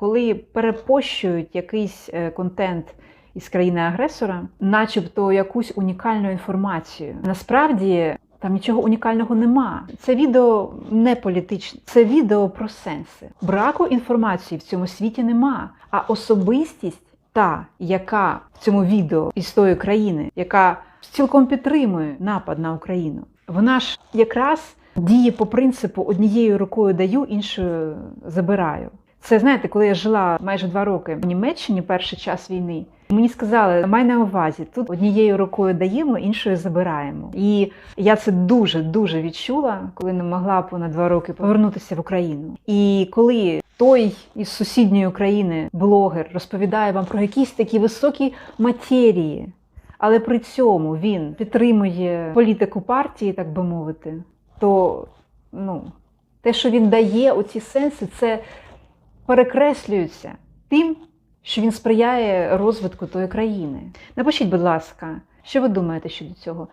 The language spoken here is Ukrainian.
коли перепощують якийсь е, контент із країни-агресора, начебто якусь унікальну інформацію. Насправді там нічого унікального нема. Це відео не політичне, це відео про сенси. Браку інформації в цьому світі нема. А особистість, та, яка в цьому відео із тої країни, яка цілком підтримує напад на Україну, вона ж якраз діє по принципу однією рукою даю, іншою забираю. Це знаєте, коли я жила майже два роки в Німеччині перший час війни. Мені сказали, май на увазі, тут однією рукою даємо, іншою забираємо. І я це дуже дуже відчула, коли не могла понад два роки повернутися в Україну. І коли той із сусідньої країни блогер розповідає вам про якісь такі високі матерії, але при цьому він підтримує політику партії, так би мовити, то ну, те, що він дає оці сенси, це перекреслюється тим, що він сприяє розвитку тої країни. Напишіть, будь ласка, що ви думаєте щодо цього?